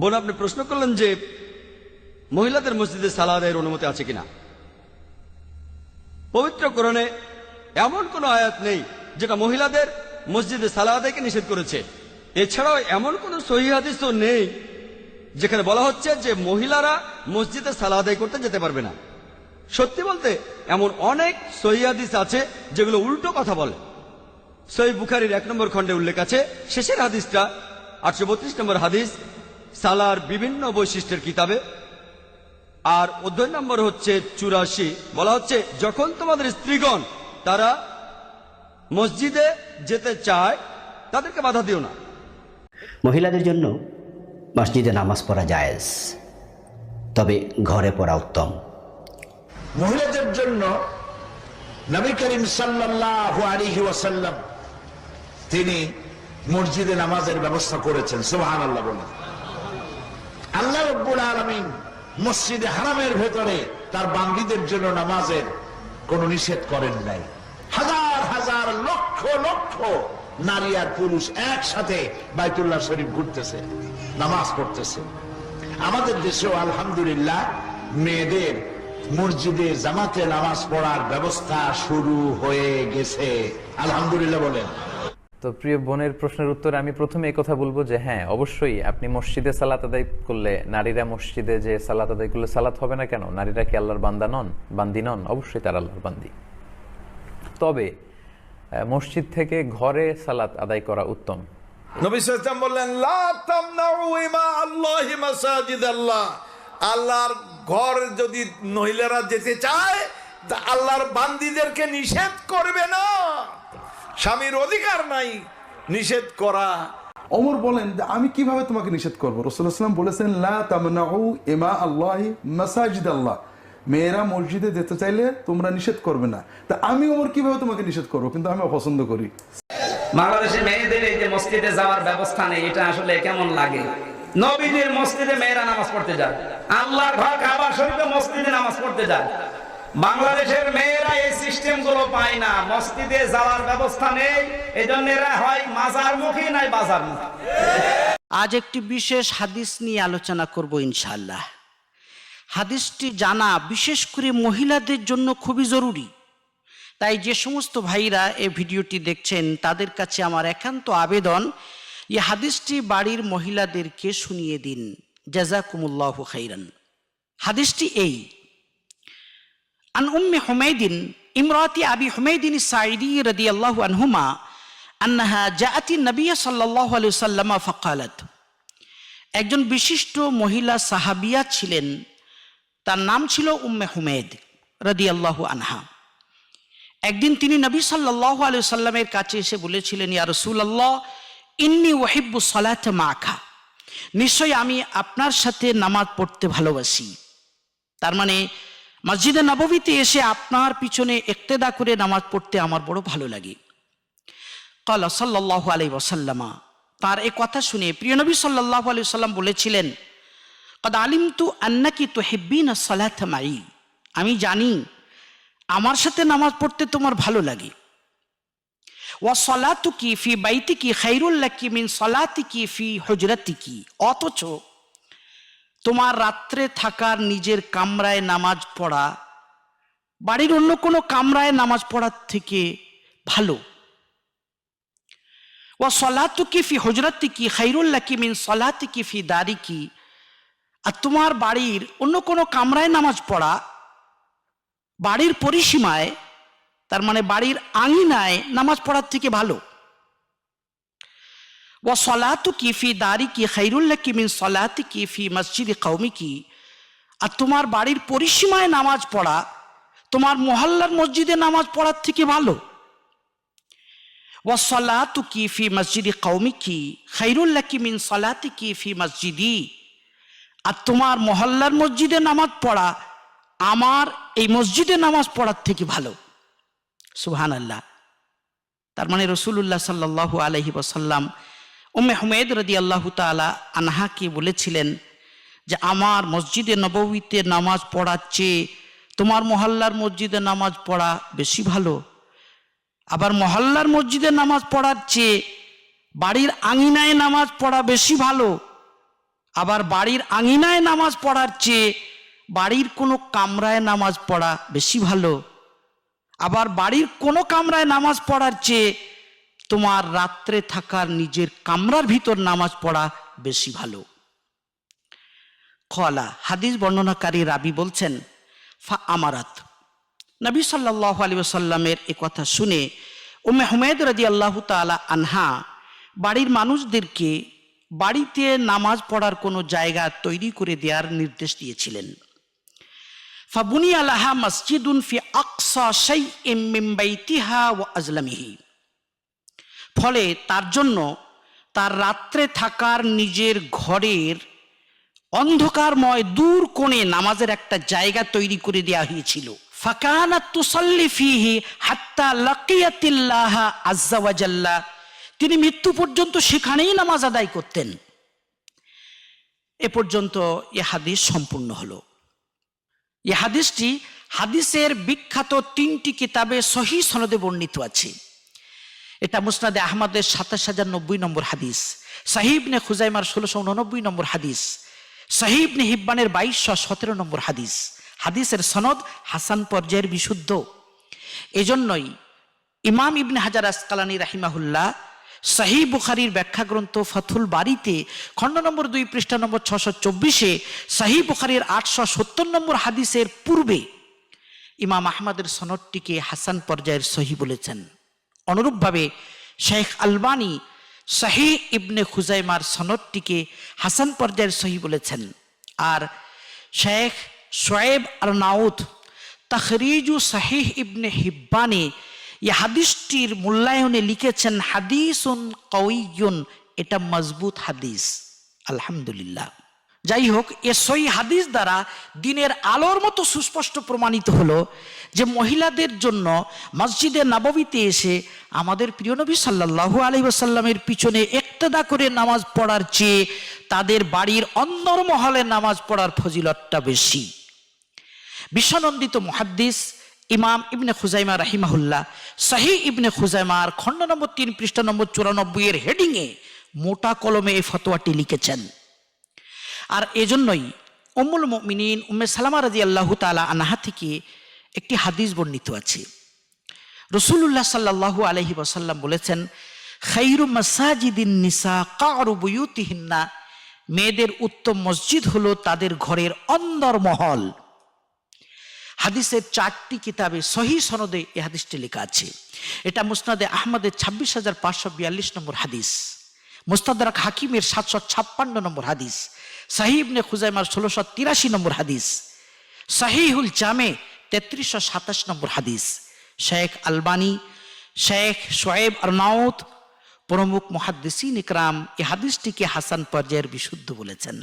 বোন, আপনি প্রশ্ন করলেন যে মহিলাদের মসজিদে সালাদের অনুমতি আছে কিনা? পবিত্র কোরআনে এমন কোনো আয়াত নেই যেটা মহিলাদের মসজিদে সালাদাইকে নিষেধ করেছে। এছাড়াও এমন কোনো সহি নেই যেখানে বলা হচ্ছে যে মহিলারা মসজিদে সালাদাই করতে যেতে পারবে না। সত্যি বলতে, এমন অনেক সহি হাদিস আছে যেগুলো উল্টো কথা বলে। সহি বুখারির এক নম্বর খণ্ডে উল্লেখ আছে, শেষের হাদিসটা আটশো বত্রিশ নম্বর হাদিস সালার বিভিন্ন বৈশিষ্ট্যের কিতাবে। আর অধ্যয়ন নম্বর হচ্ছে চুরাশি। বলা হচ্ছে যখন তোমাদের স্ত্রীগণ তারা মসজিদে যেতে চায় তাদেরকে বাধা দিও না। মহিলাদের জন্য মসজিদে নামাজ পড়া জায়েজ তবে ঘরে পড়া উত্তম। মহিলাদের জন্য নবী করিম সাল্লাল্লাহু আলাইহি ওয়াসাল্লাম তিনি মসজিদে নামাজের ব্যবস্থা করেছেন। সুবহানাল্লাহ বলেন। আল্লাহ রব্বুল আলামিন মসজিদে হারামের ভেতরে তার বান্দীদের জন্য নামাজের কোন নিষেধ করেন নাই। হাজার হাজার, লক্ষ লক্ষ নারী আর পুরুষ একসাথে বাইতুল্লাহ শরীফ ঘুরতেছে, নামাজ পড়তেছে। আমাদের দেশেও আলহামদুলিল্লাহ মেয়েদের মসজিদে জামাতে নামাজ পড়ার ব্যবস্থা শুরু হয়ে গেছে। আলহামদুলিল্লাহ বলেন। তো প্রিয় বোনের প্রশ্নের উত্তরে আমি প্রথমে এই কথা বলব যে হ্যাঁ অবশ্যই আপনি মসজিদে সালাত আদায় করলে নারীরা মসজিদে যে সালাত আদায় করলে সালাত হবে না কেন? নারীরা কি আল্লাহর বান্দা নন? বান্দি নন? অবশ্যই তারা আল্লাহর বান্দি। তবে মসজিদ থেকে ঘরে সালাত আদায় করা উত্তম। নবী আল্লাহি আল্লাহর ঘর যদি মহিলারা যেতে চায় আল্লাহর বান্দিদেরকে নিষেধ করবে না। স্বামীর অধিকার নাই নিষেধ করা। অমর বলেন আমি কীভাবে তোমাকে নিষেধ করব? রসুলাম বলেছেন লা আল্লাহ মাসাজিদ আল্লাহ মেয়েরা মসজিদে যেতে চাইলে তোমরা নিষেধ করবে না। তা আমি ওমর কীভাবে তোমাকে নিষেধ করব? কিন্তু আমি অপছন্দ করি। বাংলাদেশে মেয়েদের এই যে মসজিদে যাওয়ার ব্যবস্থা নেই এটা আসলে কেমন লাগে? নবীদের মসজিদে মেয়েরা নামাজ পড়তে যায়। আল্লাহ ঘর কাবা শরীফে মসজিদে নামাজ পড়তে যায়। বাংলাদেশের মেয়েরা এই সিস্টেমগুলো পায় না। মসজিদে যাওয়ার ব্যবস্থা নেই এই জন্য এরা হয় মাজার মুখী নাই বাজার মুখী আজ একটি বিশেষ হাদিস নিয়ে আলোচনা করব ইনশাআল্লাহ। হাদিসটি জানা বিশেষ করে মহিলাদের জন্য খুবই জরুরি। তাই যে সমস্ত ভাইরা এই ভিডিওটি দেখছেন, তাদের কাছে আমার একান্ত আবেদন, এই হাদিসটি বাড়ির মহিলাদেরকে শুনিয়ে দিন। জাজাকুমুল্লাহ খাইরান। হাদিসটি এই আন উম্মে হুমাইদিন ইমরাতি আবি হুমাইদিন সাইদি রদি আল্লাহ আনহুমা আন্নাহা জাতি নবী সাল্লাহ আলু সাল্লামা ফকালত একজন বিশিষ্ট মহিলা সাহাবিয়া ছিলেন। তার নাম ছিল উম্মে হুমেদ রদি আল্লাহ আনহা। একদিন তিনি নবী সাল্লাহ আলু সাল্লামের কাছে এসে বলেছিলেন, ইয়া রসুল্লাহ ইন্নি ওয়াহিব্বু সলাত মাখা নিশ্চয়ই আমি আপনার সাথে নামাজ পড়তে ভালোবাসি। তার মানে মসজিদে নববীতে এসে আপনার পিছনে একতেদা করে নামাজ পড়তে আমার বড় ভালো লাগে। কালা সাল্লাহ আলাই ওসাল্লামা তার এই কথা শুনে প্রিয় নবী সাল্লাহ আলি সাল্লাম বলেছিলেন, কদ আলিম তু আন্নাকি তো হেব্বিন সালাত মাই? আমি জানি, আমার সাথে নামাজ পড়তে তোমার ভালো লাগে। ওয়া সলাতু কি ফি বাইতি কি খাইরুল্লাহ কি মিন সলাতি কি ফি হজরতি কি অথচ তোমার রাত্রে থাকার নিজের কামরায় নামাজ পড়া, বাড়ির অন্য কোনো কামরায় নামাজ পড়ার থেকে ভালো। ও সলাতু কি ফি হজরতি কি খাইরুল্লাহ কি মিন সলাতি কি ফি দারি কি আর তোমার বাড়ির অন্য কোনো কামরায় নামাজ পড়া, বাড়ির পরিসীমায়, তার মানে বাড়ির আঙিনায় নামাজ পড়ার থেকে ভালো। ও সলাতু কি ফি দারি কি খাইরুল্লাহ কি মিন সলাতি কি ফি মসজিদ কৌমি কি আর তোমার বাড়ির পরিসীমায় নামাজ পড়া, তোমার মহল্লার মসজিদে নামাজ পড়ার থেকে ভালো। ও সলাতু কি ফি মসজিদ কৌমি কি খাইরুল্লাহ কি মিন সলাতি কি ফি মসজিদি আর তোমার মহল্লার মসজিদে নামাজ পড়া, আমার এই মসজিদে নামাজ পড়ার থেকে ভালো। সুহান আল্লাহ তার মানে রসুল্লাহ সাল্লাহ আলহি উম্মে হুমেদ রদি আল্লাহ তালা আনহাকে বলেছিলেন যে, আমার মসজিদে নববীতে নামাজ পড়ার চেয়ে তোমার মহল্লার মসজিদে নামাজ পড়া বেশি ভালো। আবার মহল্লার মসজিদে নামাজ পড়ার চেয়ে বাড়ির আঙিনায় নামাজ পড়া বেশি ভালো। আবার বাড়ির আঙিনায় নামাজ পড়ার চেয়ে বাড়ির কোনো কামরায় নামাজ পড়া বেশি ভালো। আবার বাড়ির কোনো কামরায় নামাজ পড়ার চেয়ে তোমার রাত্রে থাকার নিজের কামরার ভিতর নামাজ পড়া বেশি ভালো। খলা হাদিস বর্ণনাকারী রাবি বলছেন, ফা আমারাত। নবী সাল্লাহ আলী সাল্লামের এ কথা শুনে উমে হুমেদ রাজি আল্লাহ তালা আনহা বাড়ির মানুষদেরকে বাড়িতে নামাজ পড়ার কোনো জায়গা তৈরি করে দেওয়ার নির্দেশ দিয়েছিলেন। ফাবুনি আলাহা মসজিদুন ফি আকসা শাই এমবাইতিহা ও আজলামিহি। ফলে তার জন্য তার রাত্রে থাকার নিজের ঘরের অন্ধকারময় দূর কোণে নামাজের একটা জায়গা তৈরি করে দেওয়া হয়েছিল। তুসাল্লি ফিহি হাত্তা তিনি মৃত্যু পর্যন্ত সেখানেই নামাজ আদায় করতেন। এ পর্যন্ত এ হাদিস সম্পূর্ণ হলো। এ হাদিসটি হাদিসের বিখ্যাত তিনটি কিতাবে সহি সনদে বর্ণিত আছে। এটা মুসনাদে আহমদের সাতাশ হাজার নব্বই নম্বর হাদিস। সাহিবনে খুজাইমার ষোলোশো উননব্বই নম্বর হাদিস। সাহিবনে হিব্বানের বাইশশো সতেরো নম্বর হাদিস। হাদিসের সনদ হাসান পর্যায়ের বিশুদ্ধ। এজন্যই ইমাম ইবনে হাজার আসকালানি রাহিমাহুল্লাহ সাহি বুখারির ব্যাখ্যা গ্রন্থ ফথুল বাড়িতে খণ্ড নম্বর দুই পৃষ্ঠা নম্বর ছশো চব্বিশে সাহি বুখারির আটশো সত্তর নম্বর হাদিসের পূর্বে ইমাম আহমদের সনদটিকে হাসান পর্যায়ের সহি বলেছেন। অনুরূপভাবে শেখ আলবানি শাহি ইবনে খুজাইমার সনদটিকে হাসান পর্যায়ের সহি বলেছেন। আর শেখ শোয়েব আর নাউদ তখরিজু শাহিহ ইবনে হিব্বানে এই হাদিসটির মূল্যায়নে লিখেছেন, হাদিসুন কউইয়ুন এটা মজবুত হাদিস। আলহামদুলিল্লাহ। যাই হোক এ সই হাদিস দ্বারা দিনের আলোর মতো সুস্পষ্ট প্রমাণিত হলো যে মহিলাদের জন্য মসজিদে নববীতে এসে আমাদের প্রিয় নবী সাল্লাহু আলী পিছনে একতেদা করে নামাজ পড়ার চেয়ে তাদের বাড়ির অন্দর মহলে নামাজ পড়ার ফজিলতটা বেশি। বিশ্বনন্দিত মুহাদ্দিস ইমাম ইবনে খুজাইমা রাহিমাহুল্লাহ সাহি ইবনে খুজাইমার খণ্ড নম্বর তিন পৃষ্ঠা নম্বর চুরানব্বই এর হেডিংয়ে মোটা কলমে এই ফতোয়াটি লিখেছেন। আর এজন্যই উম্মুল মিনীন উম্মে সালামা রাজি আল্লাহ তালা আনাহা থেকে একটি হাদিস বর্ণিত আছে। রসুল্লাহ সাল্লাহু আলহি ওসাল্লাম বলেছেন, খাইরু মাসাজিদিন নিসা কারু মেয়েদের উত্তম মসজিদ হলো তাদের ঘরের অন্দর মহল হাদিসের চারটি কিতাবে সহি সনদে এই হাদিসটি লেখা আছে। এটা মুসনাদে আহমদের ছাব্বিশ হাজার পাঁচশো বিয়াল্লিশ নম্বর হাদিস। মুস্তাদারাক হাকিমের সাতশো ছাপ্পান্ন নম্বর হাদিস। সাহিবনে খুজাইমার ষোলোশো তিরাশি নম্বর হাদিস, সাহিহুল জামে তেত্রিশশো সাতাশ নম্বর হাদিস। শেখ আলবানি, শেখ শোয়েব আরনাউত প্রমুখ মহাদ্দিসিন ইকরাম এ হাদিসটিকে হাসান পর্যায়ের বিশুদ্ধ বলেছেন।